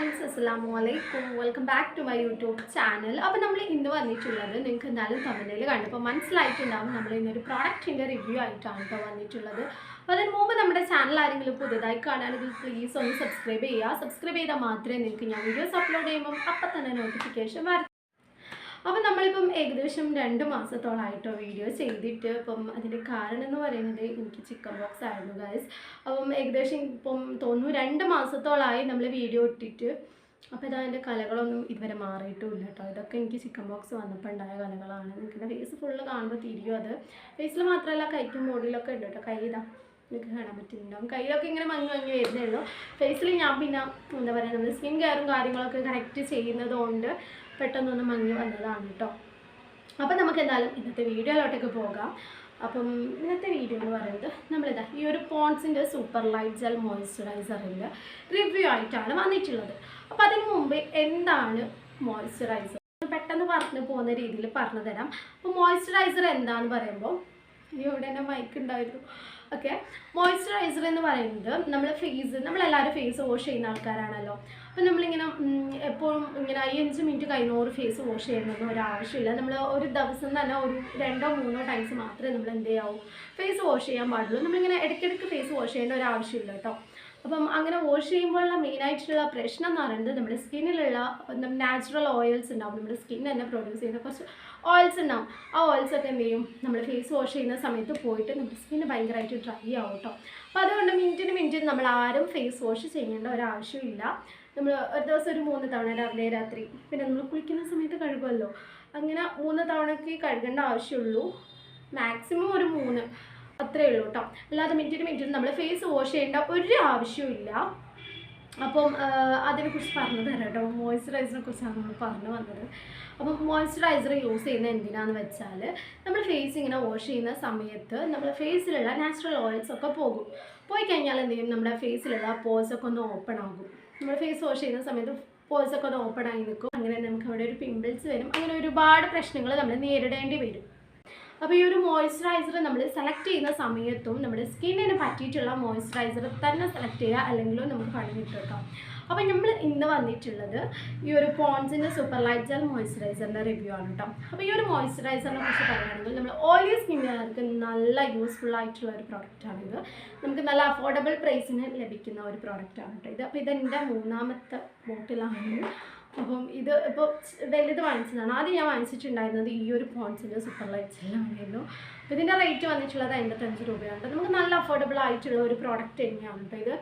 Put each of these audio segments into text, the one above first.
Friends അസ്സാം വലൈക്കും welcome back to my YouTube channel അപ്പോൾ നമ്മൾ ഇന്ന് വന്നിട്ടുള്ളത് നിങ്ങൾക്ക് എന്തായാലും തമിഴിൽ കണ്ടപ്പോൾ മനസ്സിലായിട്ടുണ്ടാവും നമ്മൾ ഇന്നൊരു പ്രോഡക്റ്റിന്റെ റിവ്യൂ ആയിട്ടാണ് ഇപ്പോൾ വന്നിട്ടുള്ളത്. അപ്പോൾ അതിന് മുമ്പ് നമ്മുടെ ചാനൽ ആരെങ്കിലും പുതുതായി കാണാനെങ്കിൽ പ്ലീസ് ഒന്ന് സബ്സ്ക്രൈബ് ചെയ്യുക. സബ്സ്ക്രൈബ് ചെയ്താൽ മാത്രമേ നിങ്ങൾക്ക് ഞാൻ വീഡിയോസ് അപ്ലോഡ് ചെയ്യുമ്പോൾ അപ്പം തന്നെ നോട്ടിഫിക്കേഷൻ വരും അപ്പം നമ്മളിപ്പം ഏകദേശം രണ്ട് മാസത്തോളമായിട്ടോ വീഡിയോ ചെയ്തിട്ട് ഇപ്പം അതിന്റെ കാരണം എന്ന് പറയുന്നത് എനിക്ക് ചിക്കൻ ബോക്സ് ആയിരുന്നു ഗൈസ് അപ്പം ഏകദേശം ഇപ്പം തോന്നുന്നു രണ്ട് മാസത്തോളമായി നമ്മൾ വീഡിയോ ഇട്ടിട്ട്. അപ്പോൾ ഇതാ എന്റെ കലകളൊന്നും ഇതുവരെ മാറിയിട്ടുമില്ല കേട്ടോ. ഇതൊക്കെ എനിക്ക് ചിക്കൻ ബോക്സ് വന്നപ്പോൾ ഉണ്ടായ കലകളാണ്. നിൽക്കുന്ന ഫേസ് ഫുള്ള് കാണുമ്പോൾ തിരിയും അത്. ഫേസിൽ മാത്രമല്ല കൈക്കും ബോഡിയിലൊക്കെ ഉണ്ട് കേട്ടോ. കൈ ഇതാ നിങ്ങൾക്ക് കാണാൻ പറ്റുന്നുണ്ടാവും കയ്യിലൊക്കെ ഇങ്ങനെ മങ്ങി മങ്ങി വരുന്നേ ഉള്ളൂ. ഫേസിൽ ഞാൻ പിന്നെ എന്താ പറയുക നമ്മൾ സ്കിൻ കെയറും കാര്യങ്ങളൊക്കെ കറക്റ്റ് ചെയ്യുന്നത് കൊണ്ട് പെട്ടെന്നൊന്ന് മങ്ങി വന്നതാണ് കേട്ടോ അപ്പം നമുക്ക് എന്തായാലും ഇന്നത്തെ വീഡിയോയിലോട്ടൊക്കെ പോകാം. അപ്പം ഇന്നത്തെ വീഡിയോ എന്ന് പറയുന്നത് നമ്മളിതാ ഈ ഒരു പോൺസിന്റെ സൂപ്പർ ലൈറ്റ് ജെൽ മോയ്സ്ചറൈസറിന്റെ റിവ്യൂ ആയിട്ടാണ് വന്നിട്ടുള്ളത്. അപ്പോൾ അതിന് മുമ്പ് എന്താണ് മോയ്സ്ചറൈസർ? പെട്ടെന്ന് പറഞ്ഞു പോകുന്ന രീതിയിൽ പറഞ്ഞു തരാം. അപ്പോൾ മോയ്സ്ചറൈസർ എന്താണെന്ന് പറയുമ്പോൾ ഇവിടെ തന്നെ മൈക്ക് ഉണ്ടായിരുന്നു. ഓക്കെ മോയ്സ്ചറൈസർ എന്ന് പറയുന്നത് നമ്മൾ ഫേസ് നമ്മളെല്ലാവരും ഫേസ് വാഷ് ചെയ്യുന്ന ആൾക്കാരാണല്ലോ. അപ്പം നമ്മളിങ്ങനെ എപ്പോഴും ഇങ്ങനെ ഈ അഞ്ച് മിനിറ്റ് കഴിഞ്ഞോറ് ഫേസ് വാഷ് ചെയ്യണമെന്ന് ഒരു ആവശ്യമില്ല. നമ്മൾ ഒരു ദിവസം തന്നെ ഒരു രണ്ടോ മൂന്നോ ടൈംസ് മാത്രമേ നമ്മൾ എന്ത് ചെയ്യാവൂ? ഫേസ് വാഷ് ചെയ്യാൻ പാടുള്ളൂ. നമ്മളിങ്ങനെ ഇടയ്ക്കിടയ്ക്ക് ഫേസ് വാഷ് ചെയ്യേണ്ട ഒരു ആവശ്യമില്ല കേട്ടോ. അപ്പം അങ്ങനെ വാഷ് ചെയ്യുമ്പോഴുള്ള മെയിനായിട്ടുള്ള പ്രശ്നം എന്ന് പറയുന്നത് നമ്മുടെ സ്കിന്നിലുള്ള നാച്ചുറൽ ഓയിൽസ് ഉണ്ടാവും. നമ്മുടെ സ്കിൻ തന്നെ പ്രൊഡ്യൂസ് ചെയ്യുന്ന കുറച്ച് ഓയിൽസ് ഉണ്ടാവും. ആ ഓയിൽസ് ഒക്കെ എന്ത് ചെയ്യും? നമ്മൾ ഫേസ് വാഷ് ചെയ്യുന്ന സമയത്ത് പോയിട്ട് നമ്മുടെ സ്കിന്ന് ഭയങ്കരമായിട്ട് ഡ്രൈ ആവും കേട്ടോ. അപ്പോൾ അതുകൊണ്ട് മിനിറ്റിന് മിനിറ്റിന് നമ്മൾ ആരും ഫേസ് വാഷ് ചെയ്യേണ്ട ഒരാവശ്യമില്ല നമ്മൾ ഒരു ദിവസം ഒരു മൂന്ന് തവണ രാവിലെ രാത്രി. പിന്നെ നമ്മൾ കുളിക്കുന്ന സമയത്ത് കഴുകുമല്ലോ അങ്ങനെ മൂന്ന് തവണയ്ക്ക് കഴുകേണ്ട ആവശ്യമുള്ളൂ മാക്സിമം ഒരു മൂന്ന്. അത്രേ ഉള്ളൂ കേട്ടോ അല്ലാതെ മിനിറ്റിന് മിനിറ്റിന് നമ്മൾ ഫേസ് വാഷ് ചെയ്യേണ്ട ഒരു ആവശ്യമില്ല അപ്പം അതിനെക്കുറിച്ച് പറഞ്ഞു തരാം കേട്ടോ മോയ്സ്ചറൈസറിനെ കുറിച്ചാണ് നമ്മൾ പറഞ്ഞു വന്നത്. അപ്പം മോയ്സ്ചറൈസർ യൂസ് ചെയ്യുന്നത് എന്തിനാന്ന് വെച്ചാൽ നമ്മൾ ഫേസ് ഇങ്ങനെ വാഷ് ചെയ്യുന്ന സമയത്ത് നമ്മുടെ ഫേസിലുള്ള നാച്ചുറൽ ഓയിൽസ് ഒക്കെ പോകും. പോയി കഴിഞ്ഞാൽ എന്തെങ്കിലും നമ്മുടെ ഫേസിലുള്ള പോസൊക്കെ ഒന്ന് ഓപ്പൺ ആകും. നമ്മൾ ഫേസ് വാഷ് ചെയ്യുന്ന സമയത്ത് പോൾസൊക്കെ ഒന്ന് ഓപ്പൺ ആയി നിൽക്കും. അങ്ങനെ നമുക്ക് അവിടെ ഒരു പിമ്പിൾസ് വരും. അങ്ങനെ ഒരുപാട് പ്രശ്നങ്ങൾ നമ്മൾ നേരിടേണ്ടി വരും. അപ്പോൾ ഈ ഒരു മോയ്സ്ചറൈസർ നമ്മൾ സെലക്ട് ചെയ്യുന്ന സമയത്തും നമ്മുടെ സ്കിന്നിന് പറ്റിയിട്ടുള്ള മോയ്സ്ചറൈസർ തന്നെ സെലക്ട് ചെയ്യുക അല്ലെങ്കിലും നമുക്ക് പണി കിട്ടും അപ്പോൾ നമ്മൾ ഇന്ന് വന്നിട്ടുള്ളത് ഈ ഒരു പോൺസിന്റെ സൂപ്പർ ലൈറ്റ് ജെൽ മോയ്സ്ചറൈസറിന്റെ റിവ്യൂ ആണ് കേട്ടോ. അപ്പോൾ ഈ ഒരു മോയ്സ്ചറൈസറിനെ കുറിച്ച് പറയുകയാണെങ്കിൽ നമ്മൾ ഓയിലി സ്കിന്നുകാർക്ക് നല്ല യൂസ്ഫുൾ ആയിട്ടുള്ള ഒരു പ്രോഡക്റ്റാണിത് നമുക്ക് നല്ല അഫോർഡബിൾ പ്രൈസിന് ലഭിക്കുന്ന ഒരു പ്രോഡക്റ്റാണ് കേട്ടോ ഇത്. അപ്പോൾ ഇതെന്റെ മൂന്നാമത്തെ ബോട്ടിലാണ് അപ്പം ഇത് ഇപ്പോൾ വലുത് വാങ്ങിച്ചതാണ്. ആദ്യം ഞാൻ വാങ്ങിച്ചിട്ടുണ്ടായിരുന്നത് ഈ ഒരു പോൺസിന്റെ സൂപ്പർ ലൈറ്റ് ജെല്ലായിരുന്നു അപ്പോൾ ഇതിന്റെ റേറ്റ് വന്നിട്ടുള്ളത് അമ്പത്തഞ്ച് രൂപയാണ്. അപ്പോൾ നമുക്ക് നല്ല അഫോർഡബിൾ ആയിട്ടുള്ള ഒരു പ്രോഡക്റ്റ് തന്നെയാണ് ഇത്.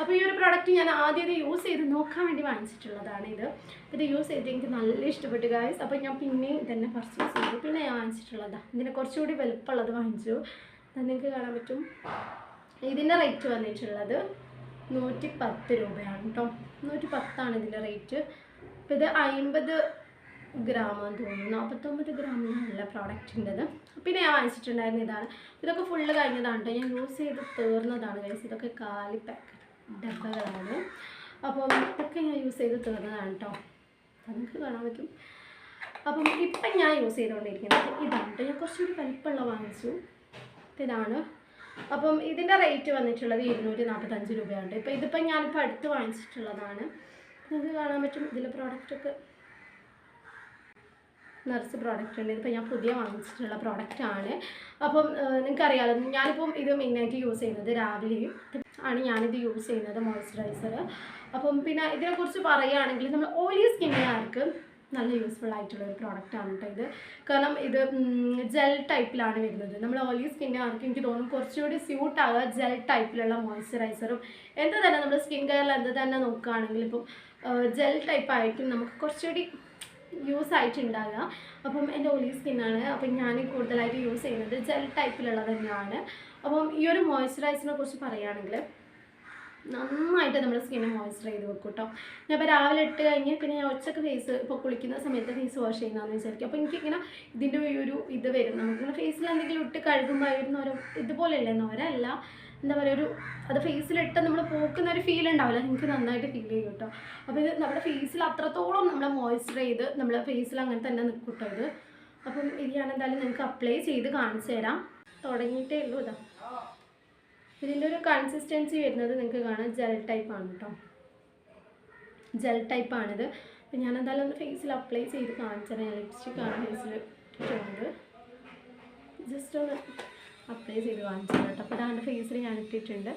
അപ്പോൾ ഈ ഒരു പ്രോഡക്റ്റ് ഞാൻ ആദ്യം ഇത് യൂസ് ചെയ്ത് നോക്കാൻ വേണ്ടി വാങ്ങിച്ചിട്ടുള്ളതാണ് ഇത്. ഇത് യൂസ് ചെയ്ത് എനിക്ക് നല്ല ഇഷ്ടപ്പെട്ടു ഗായ്സ് അപ്പോൾ ഞാൻ പിന്നെയും ഇതന്നെ പർച്ചേസ് ചെയ്തു. പിന്നെ ഞാൻ വാങ്ങിച്ചിട്ടുള്ളതാണ് ഇതിന് കുറച്ചുകൂടി വലുപ്പമുള്ളത് വാങ്ങിച്ചു. നിങ്ങൾക്ക് കാണാൻ പറ്റും. ഇതിന്റെ റേറ്റ് വന്നിട്ടുള്ളത് നൂറ്റി പത്ത് രൂപയാണ് കേട്ടോ നൂറ്റി പത്താണ് ഇതിന്റെ റേറ്റ് അപ്പോൾ ഇത് അമ്പത് ഗ്രാമാന്ന് തോന്നുന്നു. നാൽപ്പത്തൊമ്പത് ഗ്രാമിനുള്ള പ്രോഡക്റ്റിന്റെത് പിന്നെ ഞാൻ വാങ്ങിച്ചിട്ടുണ്ടായിരുന്ന ഇതാണ്. ഇതൊക്കെ ഫുള്ള് കഴിഞ്ഞതാണ് കേട്ടോ ഞാൻ യൂസ് ചെയ്ത് തീർന്നതാണ് ഗൈസ് ഇതൊക്കെ കാലി പാക്കറ്റ് ഡബ്ബകളാണ്. അപ്പം ഇതൊക്കെ ഞാൻ യൂസ് ചെയ്ത് തീർന്നതാണ് കേട്ടോ നമുക്ക് കാണാൻ പറ്റും. അപ്പം ഇപ്പം ഞാൻ യൂസ് ചെയ്തുകൊണ്ടിരിക്കുന്നത് ഇതാണ് കേട്ടോ ഞാൻ കുറച്ചുകൂടി വലിപ്പമുള്ള വാങ്ങിച്ചു. ഇതാണ്. അപ്പം ഇതിന്റെ റേറ്റ് വന്നിട്ടുള്ളത് ഇരുന്നൂറ്റി നാൽപ്പത്തഞ്ച് രൂപയാണ് ഇപ്പം ഇതിപ്പം ഞാനിപ്പോൾ അടുത്ത് വാങ്ങിച്ചിട്ടുള്ളതാണ്. നിങ്ങൾക്ക് കാണാൻ പറ്റും. ഇതിലെ പ്രോഡക്റ്റൊക്കെ നിറച്ച് പ്രോഡക്റ്റ് ഉണ്ട്. ഇതിപ്പോൾ ഞാൻ പുതിയ വാങ്ങിച്ചിട്ടുള്ള പ്രോഡക്റ്റാണ് അപ്പം നിങ്ങൾക്കറിയാലോ ഞാനിപ്പം ഇത് മെയിനായിട്ട് യൂസ് ചെയ്യുന്നത് രാവിലെയും ആണ് ഞാനിത് യൂസ് ചെയ്യുന്നത് മോയ്സ്ചറൈസർ അപ്പം പിന്നെ ഇതിനെക്കുറിച്ച് പറയുകയാണെങ്കിൽ നമ്മൾ ഓയിലി സ്കിന്നുകാർക്ക് നല്ല യൂസ്ഫുൾ ആയിട്ടുള്ള ഒരു പ്രോഡക്റ്റാണ് കേട്ടോ ഇത്. കാരണം ഇത് ജെൽ ടൈപ്പിലാണ് വരുന്നത്. നമ്മൾ ഓയിലി സ്കിന്നുകാർക്ക് എനിക്ക് തോന്നും കുറച്ചുകൂടി സ്യൂട്ട് ആകുക ജെൽ ടൈപ്പിലുള്ള മോയ്സ്ചറൈസറും എന്ത് തന്നെ നമ്മൾ സ്കിൻ കെയറിൽ എന്ത് തന്നെ നോക്കുകയാണെങ്കിൽ ഇപ്പം ജെൽ ടൈപ്പ് ആയിരിക്കും നമുക്ക് കുറച്ചുകൂടി യൂസ് ആയിട്ടുണ്ടാകുക അപ്പം എന്റെ ഓലി സ്കിന്നാണ് അപ്പം ഞാൻ കൂടുതലായിട്ട് യൂസ് ചെയ്യുന്നത് ജെൽ ടൈപ്പിലുള്ളത് തന്നെയാണ്. അപ്പം ഈ ഒരു മോയ്സ്ചറൈസറിനെ കുറിച്ച് പറയുകയാണെങ്കിൽ നന്നായിട്ട് നമ്മുടെ സ്കിന്നെ മോയ്സ്ചർ ചെയ്ത് വെക്കും കേട്ടോ ഞാൻ ഇപ്പോൾ രാവിലെ ഇട്ട് കഴിഞ്ഞ് പിന്നെ ഞാൻ ഉച്ചയ്ക്ക് ഫേസ് ഇപ്പോൾ കുളിക്കുന്ന സമയത്ത് ഫേസ് വാഷ് ചെയ്യുന്നതെന്ന് വിചാരിക്കും അപ്പോൾ എനിക്കിങ്ങനെ ഇതിന്റെ ഒരു ഇത് വരും. നമുക്കിങ്ങനെ ഫേസിൽ എന്തെങ്കിലും ഇട്ട് കഴുകുമ്പോൾ ഒരു ഇതുപോലെയല്ലേ നോരല്ല എന്താ പറയുക ഒരു അത് ഫേസിലിട്ട് നമ്മൾ പോക്കുന്ന ഒരു ഫീൽ ഉണ്ടാവില്ല. നിങ്ങൾക്ക് നന്നായിട്ട് ഫീൽ ചെയ്യും കേട്ടോ. അപ്പോൾ ഇത് നമ്മുടെ ഫേസിൽ അത്രത്തോളം നമ്മൾ മോയ്സ്ചർ ചെയ്ത് നമ്മുടെ ഫേസിൽ അങ്ങനെ തന്നെ നിൽക്കും കേട്ടോ ഇത്. അപ്പം ഇത് ഞാൻ എന്തായാലും നിങ്ങൾക്ക് അപ്ലൈ ചെയ്ത് കാണിച്ചു തരാം. തുടങ്ങിയിട്ടേ ഉള്ളൂ ഇതാ ഇതിന്റെ ഒരു കൺസിസ്റ്റൻസി വരുന്നത് നിങ്ങൾക്ക് കാണാം. ജെൽ ടൈപ്പ് ആണ് കേട്ടോ ജെൽ ടൈപ്പാണിത് അപ്പം ഞാൻ എന്തായാലും ഒന്ന് ഫേസിൽ അപ്ലൈ ചെയ്ത് കാണിച്ചു ഞാൻ ലിപ്സ്റ്റിക്കാണ് ഫേസിൽ ഇട്ടിട്ടുള്ളത് ജസ്റ്റ് ഒന്ന് അപ്ലൈ ചെയ്ത് കാണിച്ചത് കേട്ടോ. അപ്പോൾ അതിന്റെ ഫേസിൽ ഞാൻ ഇട്ടിട്ടുണ്ട്.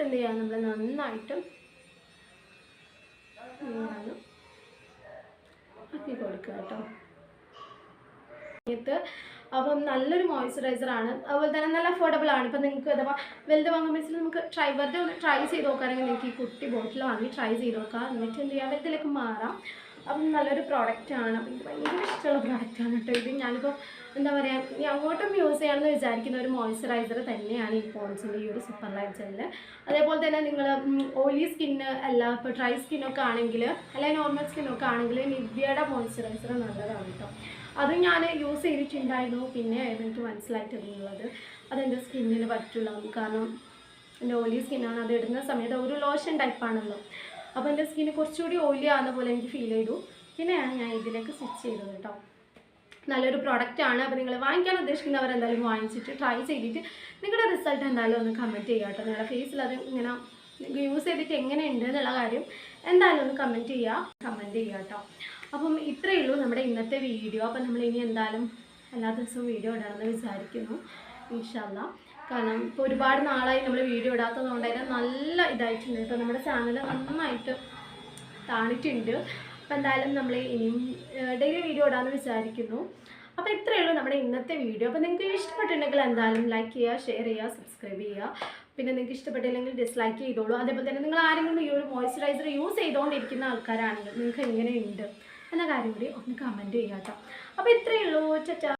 എന്ത് ചെയ്യാം? നമ്മൾ നന്നായിട്ട് ആക്കി കൊടുക്കുക കേട്ടോ. അപ്പം നല്ലൊരു ആണ്. അതുപോലെ തന്നെ നല്ല അഫോർഡബിൾ ആണ്. ഇപ്പം നിങ്ങൾക്ക് അഥവാ വലുത് വാങ്ങുമ്പോൾ നമുക്ക് ട്രൈ വെറുതെ ഒന്ന് ട്രൈ ചെയ്ത് നോക്കുകയാണെങ്കിൽ നിങ്ങൾക്ക് ഈ കുട്ടി ബോട്ടിൽ വാങ്ങി ട്രൈ ചെയ്ത് നോക്കാം. എന്നിട്ട് എന്ത് ചെയ്യാം? വലുതിലേക്ക് മാറാം. അപ്പം നല്ലൊരു പ്രോഡക്റ്റ് ആണ്. അപ്പം എനിക്ക് ഭയങ്കര ഇഷ്ടമുള്ള പ്രോഡക്റ്റാണ് കേട്ടോ ഇത്. ഞാനിപ്പോൾ എന്താ പറയുക ഇനി അങ്ങോട്ടും യൂസ് ചെയ്യണമെന്ന് വിചാരിക്കുന്ന ഒരു മോയ്സ്ചറൈസർ തന്നെയാണ് ഈ പോൺസിന്റെ ഈ ഒരു സൂപ്പർ ലൈറ്റ് ജെല്ല് അതേപോലെ തന്നെ നിങ്ങൾ ഓയിലി സ്കിന്ന് അല്ല ഇപ്പോൾ ഡ്രൈ സ്കിന്നൊക്കെ ആണെങ്കിൽ അല്ലെങ്കിൽ നോർമൽ സ്കിന്നൊക്കെ ആണെങ്കിൽ നിവ്യയുടെ മോയ്സ്ചറൈസർ നല്ലതാണ് കേട്ടോ. അത് ഞാൻ യൂസ് ചെയ്തിട്ടുണ്ടായിരുന്നു. പിന്നെ എനിക്ക് മനസ്സിലായിട്ടുള്ളത് അതെന്റെ സ്കിന്നിന് പറ്റുള്ളൂ കാരണം എന്റെ ഓയിലി സ്കിന്നാണ് അത് ഇടുന്ന സമയത്ത് ഒരു ലോഷൻ ടൈപ്പാണല്ലോ അപ്പോൾ എന്റെ സ്കിന്ന് കുറച്ചുകൂടി ഓയിലി ആകുന്ന പോലെ എനിക്ക് ഫീൽ ചെയ്തു. പിന്നെയാണ് ഞാൻ ഇതിലേക്ക് സ്വിച്ച് ചെയ്തത് കേട്ടോ. നല്ലൊരു പ്രോഡക്റ്റ് ആണ്. അപ്പോൾ നിങ്ങൾ വാങ്ങിക്കാൻ ഉദ്ദേശിക്കുന്നവർ എന്തായാലും വാങ്ങിച്ചിട്ട് ട്രൈ ചെയ്തിട്ട് നിങ്ങളുടെ റിസൾട്ട് എന്തായാലും ഒന്ന് കമന്റ് ചെയ്യുക കേട്ടോ. നിങ്ങളുടെ ഫേസിൽ അത് ഇങ്ങനെ യൂസ് ചെയ്തിട്ട് എങ്ങനെയുണ്ട് എന്നുള്ള കാര്യം എന്തായാലും ഒന്ന് കമന്റ് ചെയ്യുക. കമന്റ് ചെയ്യുക കേട്ടോ. അപ്പം ഇത്രയേ ഉള്ളൂ നമ്മുടെ ഇന്നത്തെ വീഡിയോ അപ്പം നമ്മൾ ഇനി എന്തായാലും എല്ലാ ദിവസവും വീഡിയോ ഇടണമെന്ന് വിചാരിക്കുന്നു. ഇൻഷല്ല കാരണം ഇപ്പോൾ ഒരുപാട് നാളായി നമ്മൾ വീഡിയോ ഇടാത്തത് കൊണ്ട് തന്നെ നല്ല ഇതായിട്ടുണ്ട് കേട്ടോ. നമ്മുടെ ചാനൽ നന്നായിട്ട് താണിട്ടുണ്ട്. അപ്പോൾ എന്തായാലും നമ്മൾ ഇനിയും ഡെയിലി വീഡിയോ ഇടാമെന്ന് വിചാരിക്കുന്നു. അപ്പോൾ ഇത്രയേ ഉള്ളൂ നമ്മുടെ ഇന്നത്തെ വീഡിയോ. അപ്പോൾ നിങ്ങൾക്ക് ഇഷ്ടപ്പെട്ടിട്ടുണ്ടെങ്കിൽ എന്തായാലും ലൈക്ക് ചെയ്യുക ഷെയർ ചെയ്യുക സബ്സ്ക്രൈബ് ചെയ്യുക. പിന്നെ നിങ്ങൾക്ക് ഇഷ്ടപ്പെട്ടില്ലെങ്കിൽ ഡിസ്ലൈക്ക് ചെയ്തോളൂ. അതേപോലെ തന്നെ നിങ്ങൾ ആരെങ്കിലും ഈ ഒരു മോയ്സ്ചറൈസർ യൂസ് ചെയ്തുകൊണ്ടിരിക്കുന്ന ആൾക്കാരാണെങ്കിൽ നിങ്ങൾക്ക് എങ്ങനെയുണ്ട്? എന്ന കാര്യം കൂടി ഒന്ന് കമന്റ് ചെയ്യാം കേട്ടോ അപ്പോൾ ഇത്രയേ ഉള്ളൂ. ചച്ചാ